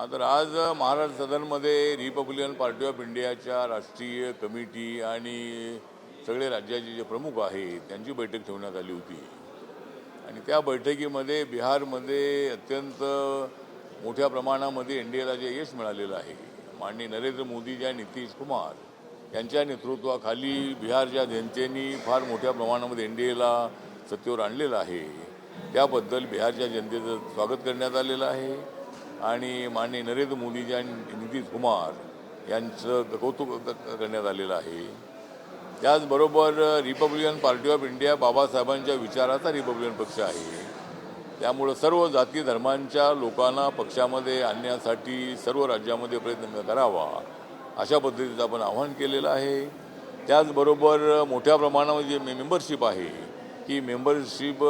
तर आज महाराष्ट्र सदनमध्ये रिपब्लिकन पार्टी ऑफ इंडियाच्या राष्ट्रीय कमिटी आणि सगळे राज्याचे जे प्रमुख आहेत त्यांची बैठक ठेवण्यात आली होती. आणि त्या बैठकीमध्ये बिहारमध्ये अत्यंत मोठ्या प्रमाणामध्ये एन डी एला जे यश मिळालेलं आहे माननीय नरेंद्र मोदी ज्या नितीश कुमार यांच्या नेतृत्वाखाली बिहारच्या जनतेने फार मोठ्या प्रमाणामध्ये एन डी एला सत्तेवर आणलेलं आहे त्याबद्दल बिहारच्या जनतेचं स्वागत करण्यात आलेलं आहे. आणि माननीय नरेंद्र मोदीजी आणि नितीश कुमार यांचं कौतुक करण्यात आलेलं आहे. त्याचबरोबर रिपब्लिकन पार्टी ऑफ इंडिया बाबासाहेबांच्या विचाराचा रिपब्लिकन पक्ष आहे. त्यामुळं सर्व जाती धर्मांच्या लोकांना पक्षामध्ये आणण्यासाठी सर्व राज्यामध्ये प्रयत्न करावा अशा पद्धतीचं आपण आवाहन केलेलं आहे. त्याचबरोबर मोठ्या प्रमाणामध्ये जे मेंबरशिप आहे की मेंबरशिप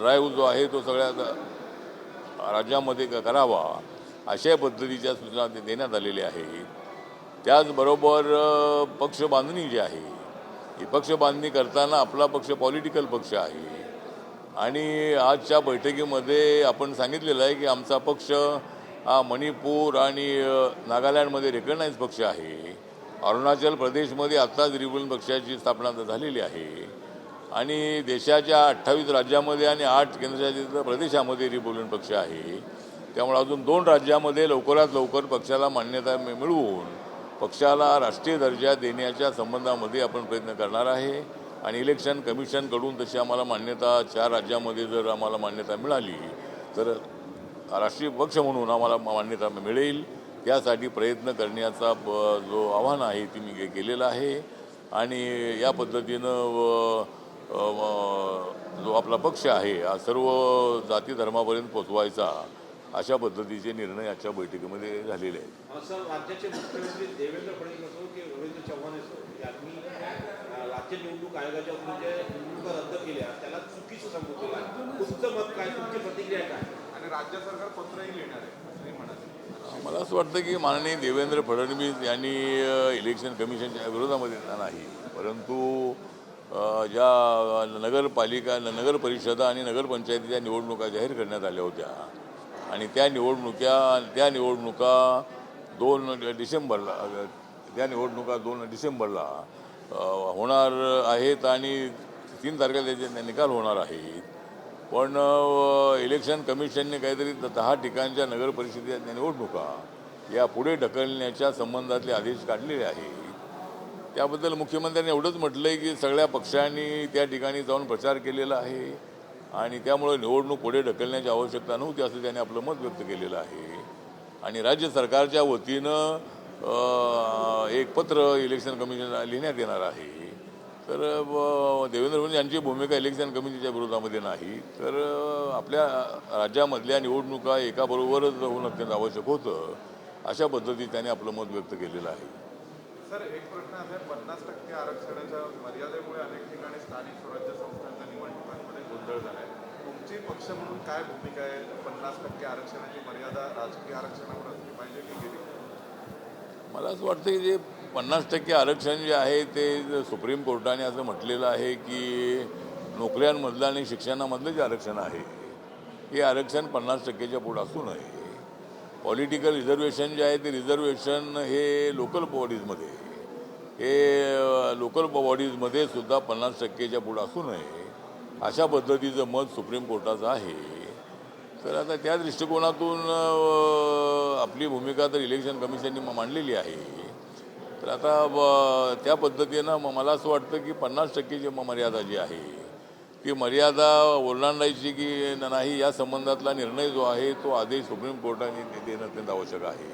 ड्राईव्ह जो आहे तो सगळ्या राज्यामध्ये करावा अशा पद्धतीच्या सूचना ते देण्यात आलेल्या आहेत. त्याचबरोबर पक्ष बांधणी जी आहे ही पक्ष बांधणी करताना आपला पक्ष पॉलिटिकल पक्ष आहे. आणि आजच्या बैठकीमध्ये आपण सांगितलेलं आहे की आमचा पक्ष हा मणिपूर आणि नागालँडमध्ये रेकग्नाईज पक्ष आहे. अरुणाचल प्रदेशमध्ये आत्ताच रिपब्लिकन पक्षाची स्थापना झालेली आहे. आणि देशाच्या अठ्ठावीस राज्यामध्ये आणि आठ केंद्रशासित प्रदेशामध्ये रिपब्लिकन पक्ष आहे. त्यामुळे अजून दोन राज्यामध्ये लवकरात लवकर पक्षाला मान्यता मिळवून पक्षाला राष्ट्रीय दर्जा देण्याच्या संबंधामध्ये आपण प्रयत्न करणार आहे. आणि इलेक्शन कमिशनकडून तशी आम्हाला मान्यता चार राज्यामध्ये जर आम्हाला मान्यता मिळाली तर राष्ट्रीय पक्ष म्हणून आम्हाला मान्यता मिळेल. त्यासाठी प्रयत्न करण्याचा ब- जो आव्हान आहे ती मी केलेलं आहे. आणि या पद्धतीनं व- जो आपला पक्ष आहे हा सर्व जाती धर्मापर्यंत पोचवायचा अशा पद्धतीचे निर्णय आजच्या बैठकीमध्ये झालेले आहेत. असं राज्याचे मुख्यमंत्री देवेंद्र फडणवीस असो की रवींद्र चव्हाण असो यांनी अं, राज्य निवडणूक आयोगाच्या वतीने ज्या निवडणुका रद्द केल्या त्याला चुकीचं संबोधलं आहे. तुमचं मत काय? तुमची प्रतिक्रिया काय? आणि राज्य सरकार पत्रही लिहिणार आहे असंही म्हणाले मला असं वाटतं की माननीय देवेंद्र फडणवीस यांनी इलेक्शन कमिशनच्या विरोधामध्ये नाही. परंतु ज्या नगरपालिका नगर परिषदा आणि नगरपंचायतीच्या निवडणुका जाहीर करण्यात आल्या होत्या. आणि त्या निवडणुक्या त्या निवडणुका दोन डिसेंबरला त्या निवडणुका दोन डिसेंबरला होणार आहेत आणि तीन तारखेला त्याचे निकाल होणार आहेत. पण इलेक्शन कमिशनने काहीतरी दहा ठिकाणच्या नगरपरिषदेच्या निवडणुका या पुढे ढकलण्याच्या संबंधातले आदेश काढलेले आहेत. त्याबद्दल मुख्यमंत्र्यांनी एवढंच म्हटलं आहे की सगळ्या पक्षांनी त्या ठिकाणी जाऊन प्रचार केलेला आहे आणि त्यामुळे निवडणूक पुढे ढकलण्याची आवश्यकता नव्हती असं त्यांनी आपलं मत व्यक्त केलेलं आहे. आणि राज्य सरकारच्या वतीनं एक पत्र इलेक्शन कमिशनला लिहिण्यात येणार आहे. तर देवेंद्र फडणवीस यांची भूमिका इलेक्शन कमिटीच्या विरोधामध्ये नाही. तर आपल्या राज्यामधल्या निवडणुका एकाबरोबरच होणं अत्यंत आवश्यक होतं अशा पद्धतीने त्यांनी आपलं मत व्यक्त केलेलं आहे. सर एक प्रश्न असा आहे पन्नास टक्के आरक्षणाच्या मर्यादेमुळे अनेक ठिकाणी स्थानिक स्वराज्य संस्थांच्या निवडणुकांमध्ये गोंधळ झाला आहे तुमची पक्ष म्हणून काय भूमिका आहे? पन्नास टक्के आरक्षणाची मर्यादा राजकीय आरक्षणावर असली पाहिजे की गेली? मला असं वाटतं की जे पन्नास टक्के आरक्षण जे आहे ते सुप्रीम कोर्टाने असं म्हटलेलं आहे की नोकऱ्यांमधलं आणि शिक्षणामधलं जे आरक्षण आहे हे आरक्षण पन्नास टक्केच्या पुढं असू नये. पॉलिटिकल रिझर्वेशन जे आहे ते रिझर्वेशन हे लोकल बॉडीजमध्ये हे लोकल बॉडीजमध्ये सुद्धा पन्नास टक्केच्या पुढं असू नये. अशा पद्धतीचं मत सुप्रीम कोर्टाचं आहे. तर आता त्या दृष्टिकोनातून आपली भूमिका तर इलेक्शन कमिशननी मांडलेली आहे. तर आता त्या पद्धतीनं म- मला असं वाटतं की पन्नास टक्केची म- मर्यादा जी आहे ती मर्यादा ओलांडायची की नाही या संबंधातला निर्णय जो आहे तो आदेश सुप्रीम कोर्टाने देणं अत्यंत आवश्यक आहे.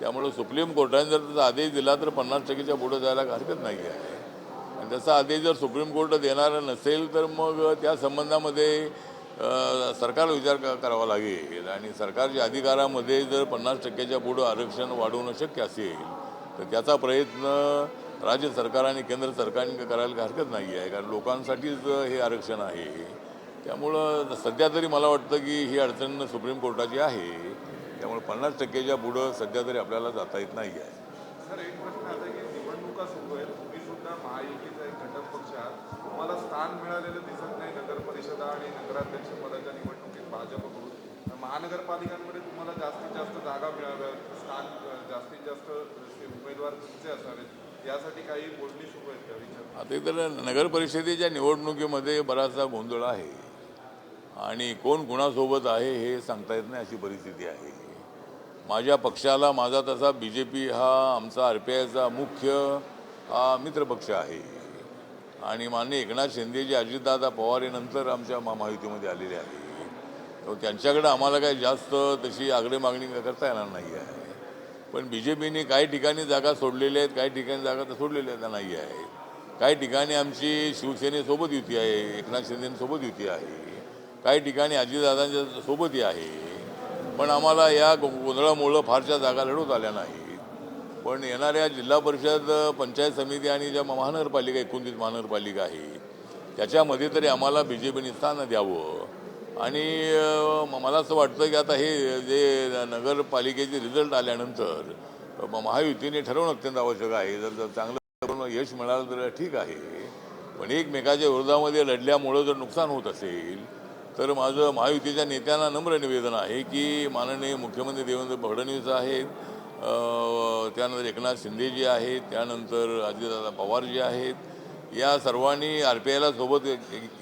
त्यामुळे सुप्रीम कोर्टाने जर त्याचा आदेश दिला तर पन्नास टक्केच्या पुढं जायला हरकत नाही आहे. आणि त्याचा आदेश जर सुप्रीम कोर्ट देणार नसेल तर मग त्या संबंधामध्ये सरकार विचार करावा लागेल. आणि सरकारच्या अधिकारामध्ये जर पन्नास टक्क्याच्या पुढं आरक्षण वाढवणं शक्य असेल तर त्याचा प्रयत्न राज्य सरकार आणि केंद्र सरकारने करायला हरकत नाही आहे कारण लोकांसाठीच हे आरक्षण आहे. त्यामुळं सध्या तरी मला वाटतं की ही अडचण सुप्रीम कोर्टाची आहे. त्यामुळे पन्नास टक्केच्या पुढं सध्या तरी आपल्याला जाता येत नाही आहे सर एक प्रश्न आता की निवडणुका सुरू आहेत. तुम्ही सुद्धा महायुतीचा एक घटक पक्ष आहात. तुम्हाला स्थान मिळालेलं दिसत नाही नगरपरिषदा आणि नगराध्यक्ष पदाच्या निवडणुकीत भाजपकडून महानगरपालिकांमध्ये तुम्हाला जास्तीत जास्त जागा मिळाव्यात. स्थान जास्तीत जास्त उमेदवार तुमचे असावेत. त्यासाठी काही बोलणी सुरू आहेत का आता तर नगर परिषदेच्या निवडणुकीमध्ये बराचसा गोंधळ आहे. आणि कोण कुणासोबत आहे हे सांगता येत नाही अशी परिस्थिती आहे. माझ्या पक्षाला माझा तसा बी जे पी हा आमचा आर पी आयचा मुख्य हा मित्रपक्ष आहे. आणि माननीय एकनाथ शिंदेजी अजितदादा पवारेनंतर आमच्या मा- महायुतीमध्ये आलेले आहे. तर त्यांच्याकडे आम्हाला काही जास्त तशी आग्रह मागणी करता येणार नाही आहे. पण बी जे पीने काही ठिकाणी जागा सोडलेल्या आहेत काही ठिकाणी जागा तर सोडलेल्या नाही आहे. काही ठिकाणी आमची शिवसेनेसोबत युती आहे एकनाथ शिंदेसोबत युती आहे. काही ठिकाणी अजितदादांच्या सोबतही आहे. पण आम्हाला या गोंधळामुळं फारशा जागा लढवत आल्या नाहीत. पण येणाऱ्या जिल्हा परिषद पंचायत समिती आणि ज्या महानगरपालिका एकोणतीस महानगरपालिका आहे त्याच्यामध्ये तरी आम्हाला बी जे पीने स्थान द्यावं. आणि मला असं वाटतं की आता हे जे नगरपालिकेचे रिझल्ट आल्यानंतर महायुतीने ठरवणं अत्यंत आवश्यक आहे. जर चांगलं करून यश मिळालं तर ठीक आहे. पण एकमेकाच्या विरोधामध्ये लढल्यामुळं जर नुकसान होत असेल तर माझं महायुतीच्या नेत्यांना नम्र निवेदन आहे की माननीय मुख्यमंत्री देवेंद्र फडणवीस आहेत त्यानंतर एकनाथ शिंदेजी आहेत त्यानंतर अजितदादा पवार जे आहेत. या सर्वांनी आर पी आयला सोबत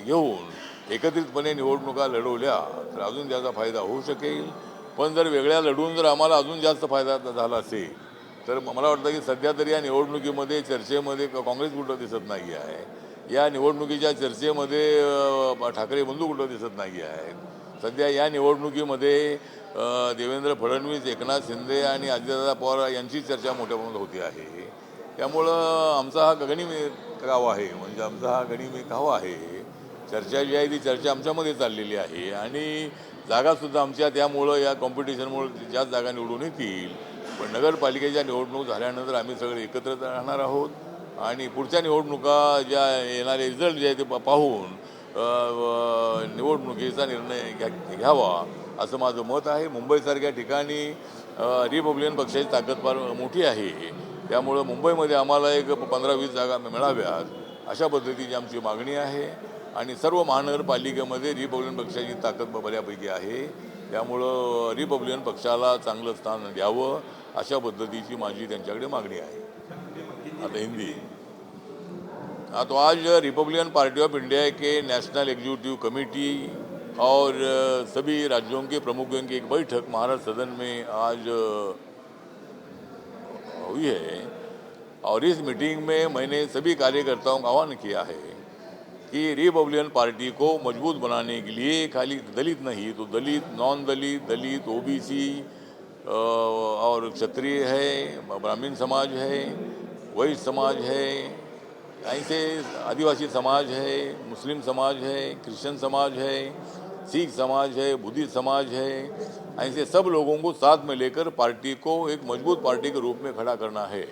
घेऊन एकत्रितपणे निवडणुका लढवल्या तर अजून त्याचा फायदा होऊ शकेल. पण जर वेगळ्या लढून जर आम्हाला अजून जास्त फायदा झाला असेल तर मला वाटतं की सध्या तरी या निवडणुकीमध्ये चर्चेमध्ये काँग्रेस कुठं दिसत नाही आहे. या निवडणुकीच्या चर्चेमध्ये ठाकरे बंधू कुठं दिसत नाही आहेत. सध्या या निवडणुकीमध्ये देवेंद्र फडणवीस एकनाथ शिंदे आणि अजितदादा पवार यांची चर्चा मोठ्या प्रमाणात होती आहे. त्यामुळं आमचा हा गगणी गाव आहे. म्हणजे आमचा हा गणिमी गाव आहे. चर्चा जी आहे ती चर्चा आमच्यामध्ये चाललेली आहे आणि जागासुद्धा आमच्या त्यामुळं या कॉम्पिटिशनमुळं ज्याच जागा निवडून येतील. पण नगरपालिकेच्या निवडणूक झाल्यानंतर आम्ही सगळे एकत्र राहणार आहोत. आणि पुढच्या निवडणुका ज्या येणारे रिझल्ट जे आहे ते पाहून व निवडणुकीचा निर्णय घ्या घ्यावा असं माझं मत आहे. मुंबईसारख्या ठिकाणी रिपब्लिकन पक्षाची ताकद फार मोठी आहे. त्यामुळं मुंबईमध्ये आम्हाला एक पंधरा वीस जागा मिळाव्यात अशा पद्धतीची आमची मागणी आहे. आणि सर्व महानगरपालिकेमध्ये रिपब्लिकन पक्षाची ताकद बऱ्यापैकी आहे. त्यामुळं रिपब्लिकन पक्षाला चांगलं स्थान द्यावं अशा पद्धतीची माझी त्यांच्याकडे मागणी आहे. आता हिंदी. तो आज रिपब्लिकन पार्टी ऑफ इंडिया के नेशनल एग्जीक्यूटिव कमेटी और सभी राज्यों के प्रमुखों की एक बैठक महाराष्ट्र सदन में आज हुई है। और इस मीटिंग में मैंने सभी कार्यकर्ताओं का आह्वान किया है। कि रिपब्लिकन पार्टी को मज़बूत बनाने के लिए खाली दलित नहीं तो दलित नॉन दलित दलित ओबीसी और क्षत्रिय है, ब्राह्मण समाज है वैश्य समाज है ऐसे आदिवासी समाज है, मुस्लिम समाज है, क्रिश्चियन समाज है, सिख समाज है, बुद्धिस्ट समाज है ऐसे सब लोगों को साथ में लेकर पार्टी को एक मज़बूत पार्टी के रूप में खड़ा करना है।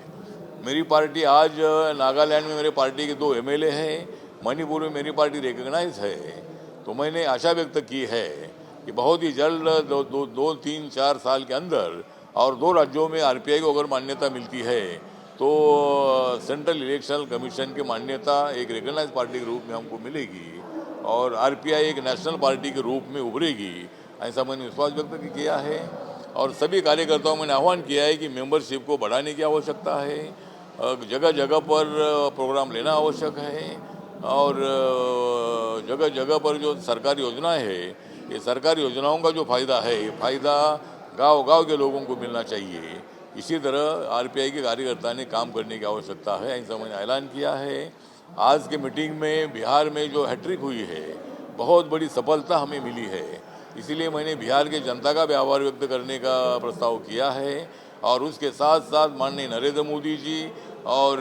मेरी पार्टी आज नागालैंड में मेरे पार्टी के दो एमएलए हैं मणिपुर में मेरी पार्टी रिकग्नाइज है तो मैंने आशा व्यक्त की है कि बहुत ही जल्द दो दो दो, तीन, चार साल के अंदर और दो राज्यों में आरपीआई को अगर मान्यता मिलती है तो सेंट्रल इलेक्शन कमीशन की मान्यता एक रिकग्नाइज पार्टी के रूप में हमको मिलेगी और आरपीआई एक नेशनल पार्टी के रूप में उभरेगी, ऐसा मैंने विश्वास व्यक्त किया है। और सभी कार्यकर्ताओं मैंने आह्वान किया है कि मेंबरशिप को बढ़ाने की आवश्यकता है जगह जगह पर प्रोग्राम लेना आवश्यक है और जगह जगह पर जो सरकारी योजनाएँ है, ये सरकारी योजनाओं का जो फ़ायदा है, ये फ़ायदा गाँव गाँव के लोगों को मिलना चाहिए। इसी तरह आरपीआई के कार्यकर्ता ने काम करने की आवश्यकता है ऐसा मैंने ऐलान किया है। आज के मीटिंग में बिहार में जो हैट्रिक हुई है, बहुत बड़ी सफलता हमें मिली है। इसीलिए मैंने बिहार के जनता का भी आभार व्यक्त करने का प्रस्ताव किया है और उसके साथ साथ माननीय नरेंद्र मोदी जी और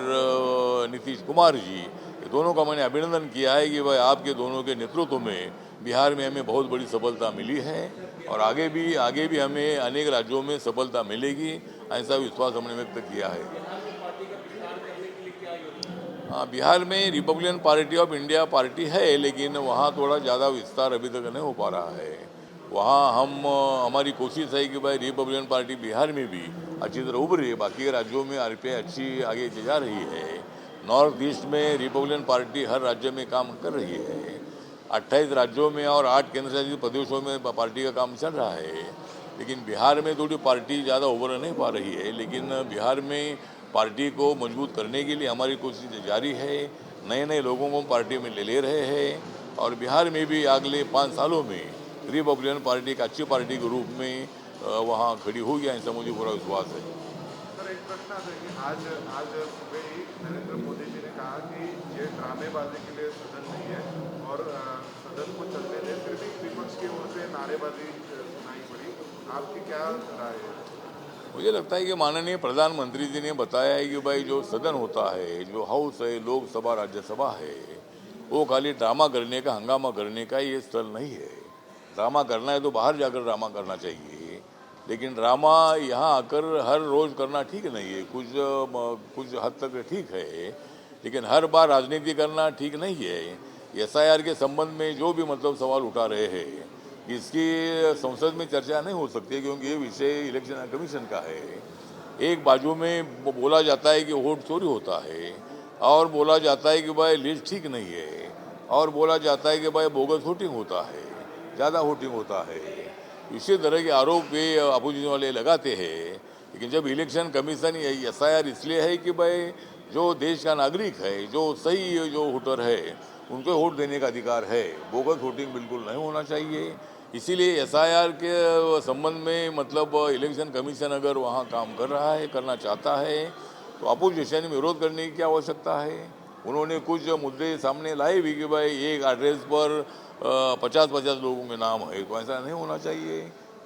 नीतीश कुमार जी दोनों का मैंने अभिनंदन किया है कि भाई आपके दोनों के नेतृत्व में बिहार में हमें बहुत बड़ी सफलता मिली है और आगे भी आगे भी हमें अनेक राज्यों में सफलता मिलेगी, ऐसा विश्वास हमने व्यक्त किया है। हाँ बिहार में republican party of India party है, लेकिन वहाँ थोड़ा ज़्यादा विस्तार अभी तक नहीं हो पा रहा है। वहाँ हम, हमारी कोशिश है कि भाई रिपब्लिकन पार्टी बिहार में भी अच्छी तरह उभरे, बाकी राज्यों में आर अच्छी आगे जा रही है। नॉर्थ ईस्ट में रिपब्लिकन पार्टी हर राज्य में काम कर रही है। अट्ठाईस राज्यों में और आठ केंद्र शासित प्रदेशों में पार्टी का काम चल रहा है। लेकिन बिहार में थोड़ी पार्टी ज़्यादा उभर नहीं पा रही है, लेकिन बिहार में पार्टी को मज़बूत करने के लिए हमारी कोशिश जारी है। नए नए लोगों को पार्टी में ले ले रहे हैं और बिहार में भी अगले पाँच सालों में रिपब्लिकन पार्टी एक अच्छी पार्टी के रूप में वहाँ खड़ी होगी, ऐसा मुझे पूरा विश्वास है। एक है कि आज आज सुबह ही नरेंद्र मोदी जी ने कहा कि ये ड्रामेबाजी के लिए सदन नहीं है और सदन को चलने दें। फिर भी विपक्ष की ओर से नारेबाजी सुनाई पड़ी। आपकी क्या राय है? मुझे लगता है कि माननीय प्रधानमंत्री जी ने बताया है कि भाई जो सदन होता है, जो हाउस है, लोकसभा, राज्यसभा है, वो खाली ड्रामा करने का, हंगामा करने का ये स्थल नहीं है। ड्रामा करना है तो बाहर जाकर ड्रामा करना चाहिए। लेकिन ड्रामा यहाँ आकर हर रोज करना ठीक नहीं है। कुछ कुछ हद तक ठीक है। लेकिन हर बार राजनीति करना ठीक नहीं है। एसआईआर के संबंध में जो भी मतलब सवाल उठा रहे हैं, इसकी संसद में चर्चा नहीं हो सकती क्योंकि ये विषय इलेक्शन कमीशन का है। एक बाजू में बोला जाता है कि वोट चोरी होता है और बोला जाता है कि भाई लिस्ट ठीक नहीं है और बोला जाता है कि भाई बोगस वोटिंग होता है, ज़्यादा वोटिंग होता है। इसी तरह के आरोप ये अपोजिशन वाले लगाते हैं। लेकिन जब इलेक्शन कमीशन एस इसलिए है कि भाई, जो देश का नागरिक है, जो सही जो वोटर है, उनको वोट देने का अधिकार है, बोगस वोटिंग बिल्कुल नहीं होना चाहिए। इसीलिए एसआईआर के संबंध में मतलब इलेक्शन कमीशन अगर वहाँ काम कर रहा है, करना चाहता है तो अपोजिशन में विरोध करने की क्या आवश्यकता है? उन्होंने कुछ मुद्दे सामने लाए भी कि भाई, एक एड्रेस पर पचास पचास लोगों के नाम है तो ऐसा नहीं होना चाहिए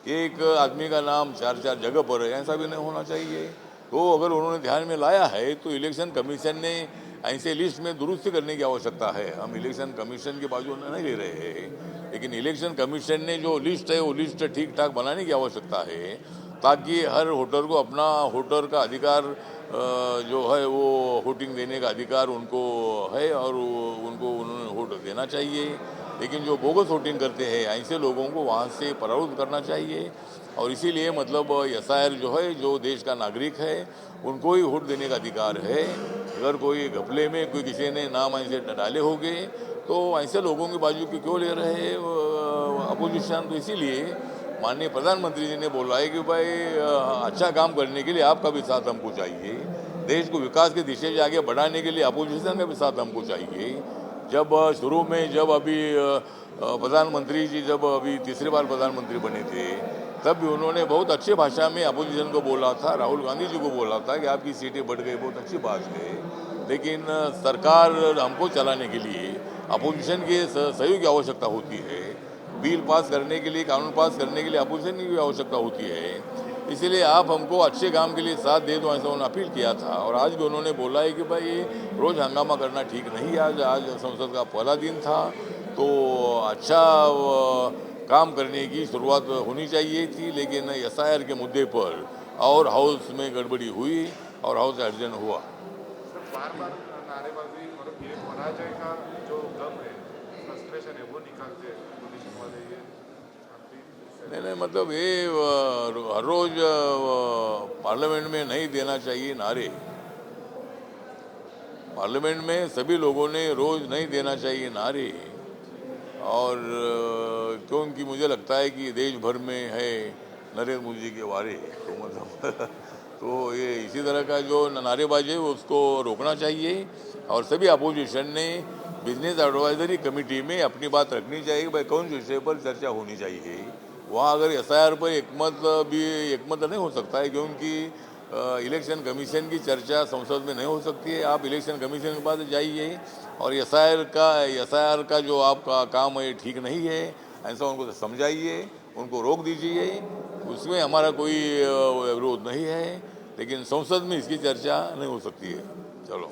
एक आदमी का नाम चार चार जगह पर है ऐसा भी नहीं होना चाहिए। तो अगर उन्होंने ध्यान में लाया है तो इलेक्शन कमीशन ने ऐसे लिस्ट में दुरुस्त करने की आवश्यकता है। हम इलेक्शन कमीशन के बाजू नहीं ले रहे हैं लेकिन इलेक्शन कमीशन ने जो लिस्ट है वो लिस्ट ठीक ठाक बनाने की आवश्यकता है ताकि हर वोटर को अपना वोटर का अधिकार जो है वो वोटिंग देने का अधिकार उनको है और उनको उन्होंने वोट देना चाहिए। लेकिन जो बोगस वोटिंग करते हैं ऐसे लोगों को वहाँ से परावृत करना चाहिए। और इसीलिए मतलब एस जो है, जो देश का नागरिक है, उनको ही वोट देने का अधिकार है। अगर कोई घपले में कोई किसी ने नाम ऐसे डाले होंगे तो ऐसे लोगों की बाजू की क्यों ले रहे अपोजिशन? तो इसीलिए माननीय प्रधानमंत्री जी ने बोला है कि भाई अच्छा काम करने के लिए आपका भी साथ हमको चाहिए। देश को विकास की दिशा से आगे बढ़ाने के लिए, अपोजिशन का भी साथ हमको चाहिए। जब शुरू में जब अभी प्रधानमंत्री जी जब अभी तीसरी बार प्रधानमंत्री बने थे, तब भी उन्होंने बहुत अच्छे भाषा में अपोजिशन को बोला था, राहुल गांधी जी को बोला था कि आपकी सीटें बढ़ गई, बहुत अच्छी बात है। लेकिन सरकार हमको चलाने के लिए अपोजिशन के सहयोग की आवश्यकता होती है। बिल पास करने के लिए, कानून पास करने के लिए अपोजिशन की भी आवश्यकता होती है। इसीलिए आप हमको अच्छे काम के लिए साथ दे दो, ऐसा उन्होंने अपील किया था। और आज भी उन्होंने बोला है कि भाई ये रोज़ हंगामा करना ठीक नहीं है। आज आज संसद का पहला दिन था तो अच्छा काम करने की शुरुआत होनी चाहिए थी, लेकिन एसआईआर के मुद्दे पर और हाउस में गड़बड़ी हुई और हाउस अर्जेंट हुआ। नारेबाजी और ये जो गम है है, वो निकालते हैं पोजीशन वाले ये आपकी नहीं नहीं मतलब ये हर रोज पार्लियामेंट में नहीं देना चाहिए नारे। पार्लियामेंट में सभी लोगों ने रोज नहीं देना चाहिए नारे। और, क्योंकि मुझे लगता है कि देश भर में है नरेंद्र मोदी के वारे तो मतलब तो ये इसी तरह का जो नारेबाजी है, उसको रोकना चाहिए। और सभी अपोजिशन ने बिज़नेस एडवाइजरी कमेटी में अपनी बात रखनी चाहिए, भाई कौन विषय पर चर्चा होनी चाहिए? वहाँ अगर एस आई आर पर एकमत, भी एकमत नहीं हो सकता है, क्योंकि इलेक्शन कमीशन की चर्चा संसद में नहीं हो सकती है। आप इलेक्शन कमीशन के पास जाइए और एस आई आर का एस आई आर का जो आपका काम है ठीक नहीं है, ऐसा उनको समझाइए, उनको रोक दीजिए। उसमें हमारा कोई विरोध नहीं है, लेकिन संसद में इसकी चर्चा नहीं हो सकती है। चलो।